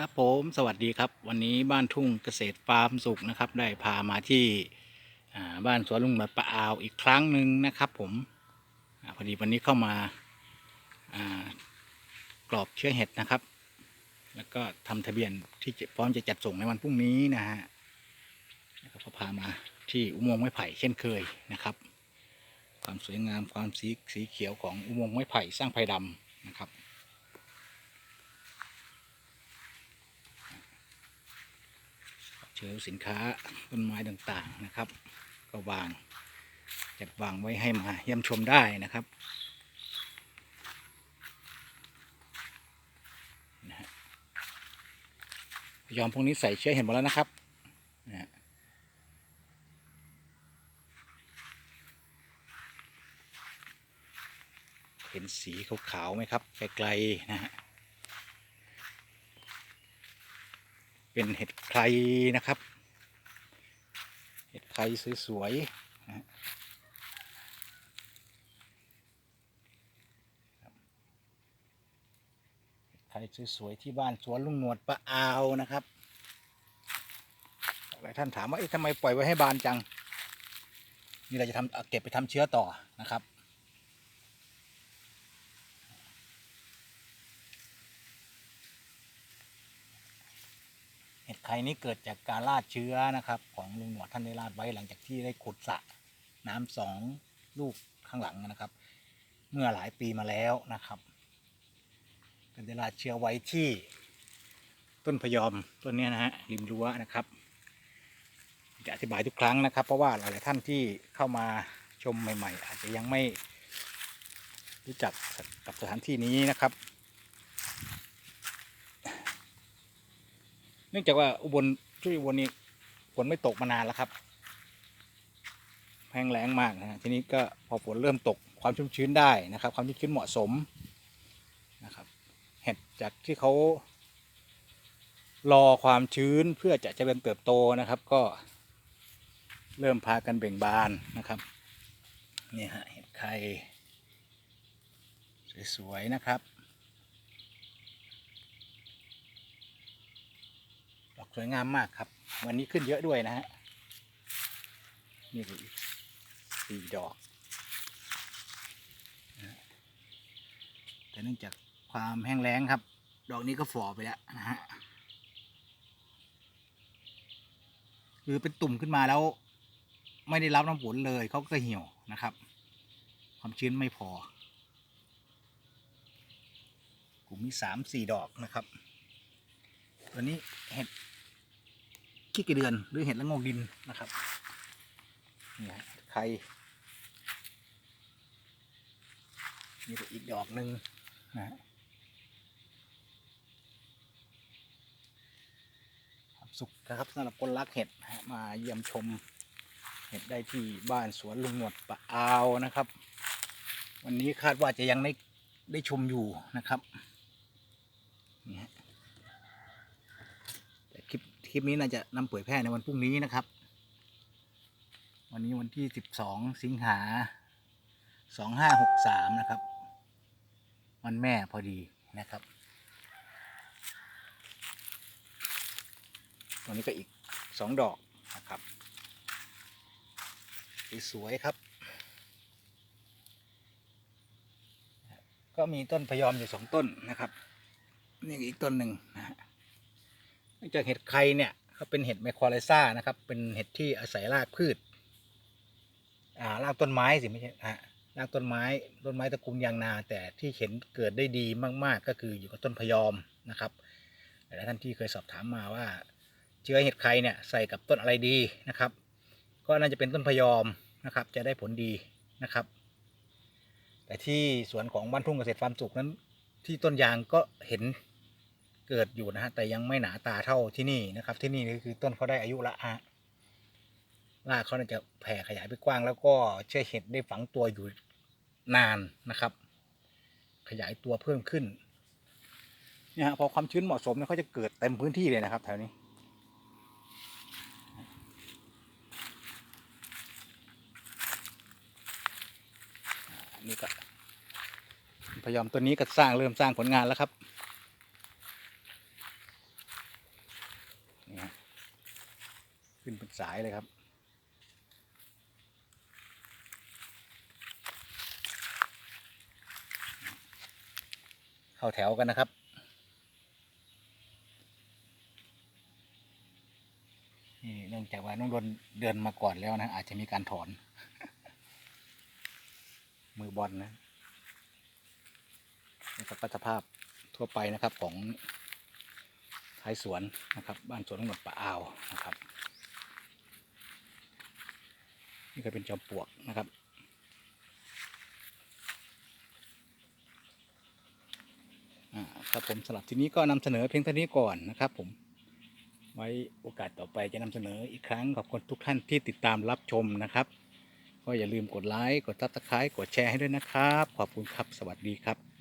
ครับผมสวัสดีครับ วันนี้บ้านทุ่งเกษตรฟาร์มสุขนะครับ ได้พามาที่บ้านสวนลุงหนวดปะอาวอีกครั้งหนึ่งนะครับ ผมอพอดีวันนี้เข้ามากรอบเชื้อเห็ดนะครับ แล้วก็ทำทะเบียนที่พร้อมจะจัดส่งในวันพรุ่งนี้นะฮะแล้วก็พามาที่อุโมงค์ไม้ไผ่เช่นเคยนะครับ ความสวยงามความสีสีเขียวของอุโมงค์ไม้ไผ่สร้างไผ่ดำนะครับ เชิญสินค้าต้นไม้ต่างๆนะครับ ก็วางจัดวางไว้ให้มาเยี่ยมชมได้นะครับนะฮะยอมพวกนี้ใส่เชื้อเห็นหมดแล้วนะครับนะฮะเห็นสีขาวๆไหมครับไกลๆนะฮะ เป็นเห็ดไครนะครับ เห็ดไครสวยๆนะฮะครับเห็ดไครสวยๆที่บ้านสวนลุงหนวดปะอาวนะครับหลายท่านถามว่าเอ๊ะทำไมปล่อยไว้ให้บานจัง นี่เราจะทำเก็บไปทำเชื้อต่อนะครับ เห็ด ไข่นี้เกิดจากการราดเชื้อนะครับ ของลุงหนวดท่านได้ราดไว้หลังจากที่ได้ขุดสระน้ำสองลูกข้างหลังนะครับ เมื่อหลายปีมาแล้วนะครับก็ได้ราดเชื้อไว้ที่ต้นพยอมต้นนี้นะฮะริมรั้วนะครับจะอธิบายทุกครั้งนะครับ เพราะว่าหลาย ๆ ท่านที่เข้ามาชมใหม่ ๆ อาจจะยังไม่รู้จักกับสถานที่นี้นะครับ นื่องจากว่าอุบลช่วยอุบลนี้ฝนไม่ตกมานานแล้วครับแห้งแล้งมากนะฮะทีนี้ก็พอฝนเริ่มตกความชุ่มชื้นได้นะครับ ความชุ่มชื้นเหมาะสมนะครับเห็ดจากที่เขารอความชื้นเพื่อจะเจริญเติบโตนะครับ ก็เริ่มพากันเบ่งบานนะครับนี่ฮะเห็ดไข่สวยๆนะครับ ดอก สวยงามมากครับ วันนี้ขึ้นเยอะด้วยนะฮะ นี่อีกสี่ดอก แต่เนื่องจากความแห้งแล้งครับ ดอกนี้ก็ฝ่อไปแล้วนะฮะ คือเป็นตุ่มขึ้นมาแล้ว ไม่ได้รับน้ำฝนเลยเขาก็เหี่ยวนะครับ ความชื้นไม่พอกลุ่มมีสามสี่ดอกนะครับ ตัวนี้เห็ด ขี้กระเดือน หรือเห็ดละโงกดินนะครับนี่ฮะไข่นี่ก็อีกดอกหนึ่งนะฮะความสุขนะครับสำหรับคนรักเห็ดมาเยี่ยมชมเห็ดได้ที่บ้านสวนลุงหนวดปะอาวนะครับ วันนี้คาดว่าจะยังได้ได้ชมอยู่นะครับนี่ฮะ ลิปคลิปนี้น่าจะนำเผยแพร่ในวันพรุ่งนี้นะครับ วันนี้วันที่สิบสองสิงหาสองห้าหกสามนะครับ วันแม่พอดีนะครับตัวนี้ก็อีกสองดอกนะครับ สวยครับ ก็มีต้นพยอมอยู่สองต้นนะครับ นี่อีกต้นหนึ่งนะ องจากเห็ดไข่เนี่ยเขาเป็นเห็ดไมโครไลซ่านะครับ เป็นเห็ดที่อาศัยรากพืชอ่ารากต้นไม้สิไม่ใช่ฮะรากต้นไม้ต้นไม้ตระกูลยางนา แต่ที่เห็นเกิดได้ดีมาก ๆ ก็คืออยู่กับต้นพยอมนะครับหลายท่านที่เคยสอบถามมาว่า เชื้อเห็ดไข่เนี่ยใส่กับต้นอะไรดีนะครับ ก็น่าจะเป็นต้นพยอมนะครับ จะได้ผลดีนะครับ แต่ที่สวนของบ้านทุ่งเกษตรฟาร์มสุขนั้น ที่ต้นยางก็เห็น เกิดอยู่นะฮะแต่ยังไม่หนาตาเท่าที่นี่นะครับ ที่นี่ก็คือต้นเขาได้อายุละฮะรากเขาน่าจะแผ่ขยายไปกว้าง แล้วก็เชื้อเห็ดได้ฝังตัวอยู่นานนะครับ ขยายตัวเพิ่มขึ้นเนี่ยฮะพอความชื้นเหมาะสมเนี่ยเขาจะเกิดเต็มพื้นที่เลยนะครับแถวนี้นนี้ก็พยายามตัวนี้ก็สร้างเริ่มสร้างผลงานแล้วครับ ขึ้นเป็นสายเลยครับ เข้าแถวกันนะครับนี่เนื่องจากว่าน้องดนเดินมาก่อนแล้วนะ อาจจะมีการถอน มือบอลนะนี่ก็สภาพทั่วไปนะครับของท้ายสวนนะครับ บ้านสวนทั้งหมดป่าอ่าวนะครับ นี่ก็เป็นจอมปลวกนะครับอ่าครับผมสำหรับทีนี้ก็นำเสนอเพียงเท่านี้ก่อนนะครับผม ไว้โอกาสต่อไปจะนำเสนออีกครั้งขอบคุณทุกท่านที่ติดตามรับชมนะครับ ก็อย่าลืมกดไลค์ กดซับสไครต์กดแชร์ให้ด้วยนะครับ ขอบคุณครับ สวัสดีครับ